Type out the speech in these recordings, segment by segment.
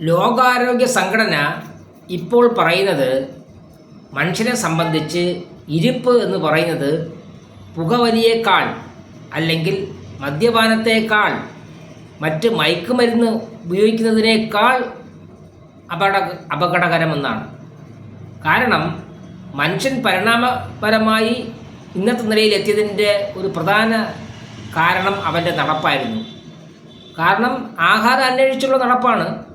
ലോകാരോഗ്യ സംഘടന ഇപ്പോൾ പറയുന്നത് മനുഷ്യനെ സംബന്ധിച്ച് ഇരിപ്പ് എന്ന് പറയുന്നത് പുകവലിയേക്കാൾ അല്ലെങ്കിൽ മദ്യപാനത്തേക്കാൾ മറ്റ് മയക്കുമരുന്ന് ഉപയോഗിക്കുന്നതിനേക്കാൾ അപകട അപകടകരമെന്നാണ്. കാരണം മനുഷ്യൻ പരിണാമപരമായി ഇന്നത്തെ നിലയിലെത്തിയതിന്റെ ഒരു പ്രധാന കാരണം അവന്റെ നടപ്പായിരുന്നു. കാരണം ആഹാരം അന്വേഷിച്ചുള്ള നടപ്പാണ്.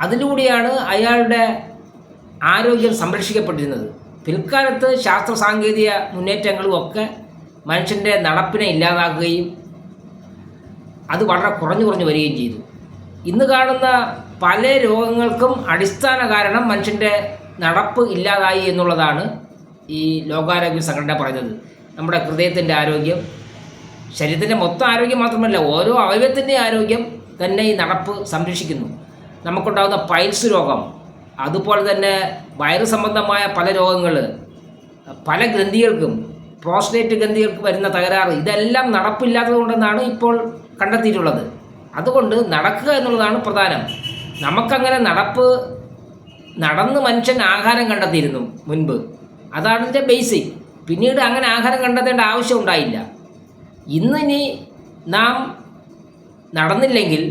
അതിലൂടെയാണ് അയാളുടെ ആരോഗ്യം സംരക്ഷിക്കപ്പെട്ടിരുന്നത്. പിൽക്കാലത്ത് ശാസ്ത്ര സാങ്കേതിക മുന്നേറ്റങ്ങളും ഒക്കെ മനുഷ്യന്റെ നടപ്പിനെ ഇല്ലാതാക്കുകയും അത് വളരെ കുറഞ്ഞു കുറഞ്ഞു വരികയും ചെയ്തു. ഇന്ന് കാണുന്ന പല രോഗങ്ങൾക്കും അടിസ്ഥാന കാരണം മനുഷ്യന്റെ നടപ്പ് ഇല്ലാതായി എന്നുള്ളതാണ് ഈ ലോകാരോഗ്യ സംഘടന പറയുന്നത്. നമ്മുടെ ഹൃദയത്തിന്റെ ആരോഗ്യം ശരീരത്തിന്റെ മൊത്തം ആരോഗ്യം മാത്രമല്ല ഓരോ അവയവത്തിന്റെ ആരോഗ്യം തന്നെ ഈ നടപ്പ് സംരക്ഷിക്കുന്നു. നമുക്കുണ്ടാകുന്ന പൈൽസ് രോഗം അതുപോലെ തന്നെ വയറ് സംബന്ധമായ പല രോഗങ്ങൾ പല ഗ്രന്ഥികൾക്കും പ്രോസ്റ്റേറ്റ് ഗ്രന്ഥികൾക്ക് വരുന്ന തകരാറ് ഇതെല്ലാം നടപ്പില്ലാത്തതുകൊണ്ടെന്നാണ് ഇപ്പോൾ കണ്ടെത്തിയിട്ടുള്ളത്. അതുകൊണ്ട് നടക്കുക എന്നുള്ളതാണ് പ്രധാനം. നമുക്കങ്ങനെ നടപ്പ് നടന്ന് മനുഷ്യൻ ആഹാരം കണ്ടെത്തിയിരുന്നു മുൻപ്. അതാണ് ഇതിന്റെ ബേസിക് പിന്നീട് അങ്ങനെ ആഹാരം കണ്ടെത്തേണ്ട ആവശ്യം ഉണ്ടായില്ല. ഇന്നിനി നാം നടന്നില്ലെങ്കിൽ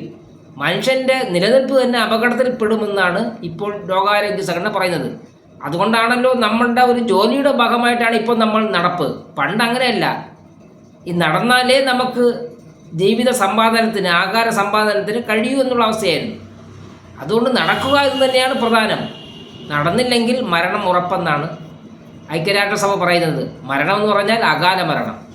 മനുഷ്യന്റെ നിലനിൽപ്പ് തന്നെ അപകടത്തിൽപ്പെടുമെന്നാണ് ഇപ്പോൾ ലോകാരോഗ്യ സംഘടന പറയുന്നത്. അതുകൊണ്ടാണല്ലോ നമ്മളുടെ ഒരു ജോലിയുടെ ഭാഗമായിട്ടാണ് ഇപ്പോൾ നമ്മൾ നടപ്പ്. പണ്ട് അങ്ങനെയല്ല. ഈ നടന്നാലേ നമുക്ക് ജീവിത സമ്പാദനത്തിന് ആഹാര സമ്പാദനത്തിന് കഴിയൂ എന്നുള്ള അവസ്ഥയായിരുന്നു. അതുകൊണ്ട് നടക്കുക എന്ന് തന്നെയാണ് പ്രധാനം. നടന്നില്ലെങ്കിൽ മരണം ഉറപ്പെന്നാണ് ഐക്യരാഷ്ട്രസഭ പറയുന്നത്. മരണം എന്ന് പറഞ്ഞാൽ അകാല മരണം